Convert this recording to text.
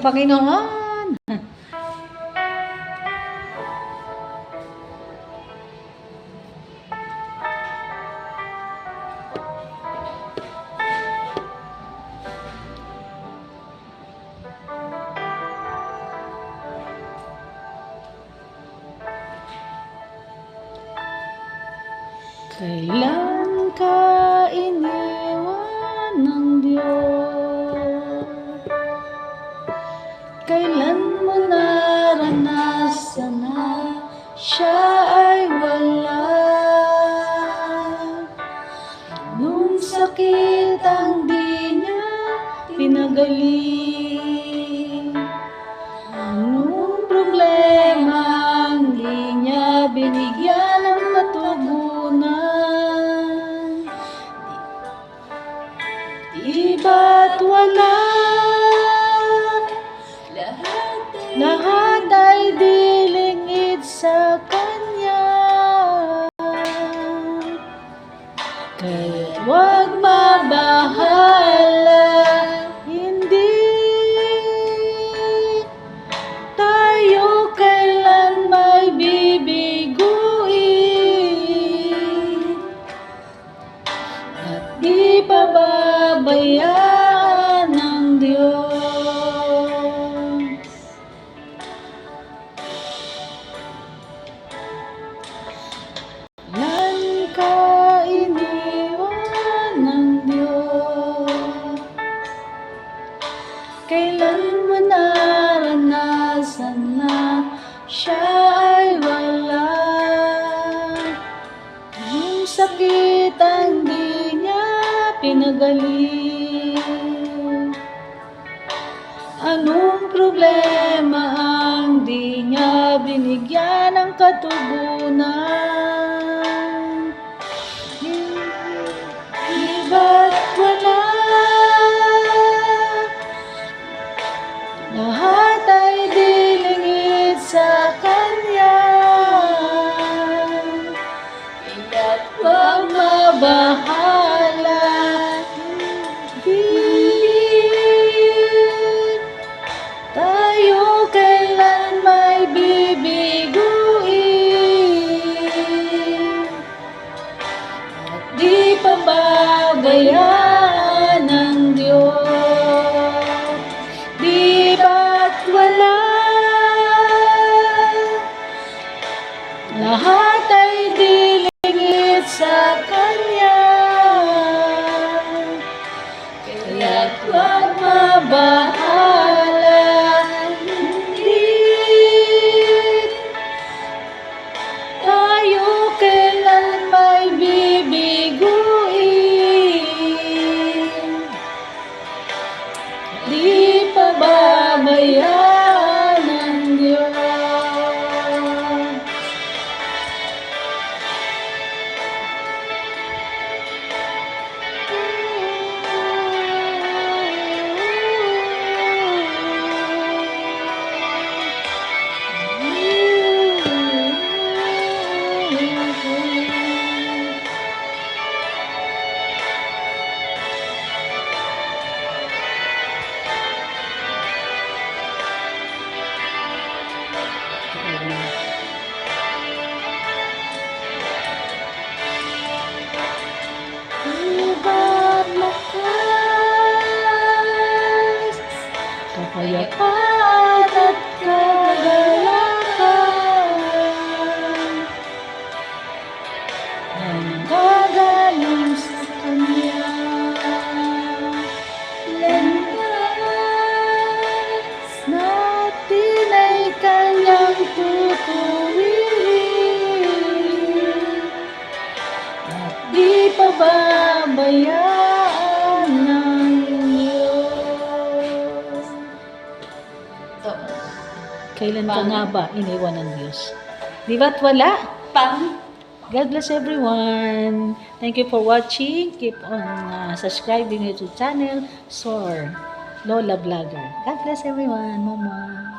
Panginoon. Kailan pinagaling Anong problema ang di niya binigyan ng katugunan? Di ba't wala? Lahat ay dilingid sa Kanya pinagaling Anong problema ang di niya binigyan ng katugunan? Di ba't wala? Lahat ay dilingid sa Kanya Lahat ay di pababayaan ng Diyos. Ito. Kailan ka Pang- nga ba iniwan ng Diyos? Di ba't wala? Pang God bless everyone. Thank you for watching. Keep on uh, subscribing YouTube channel, Soar Lola Vlogger. God bless everyone. Mama.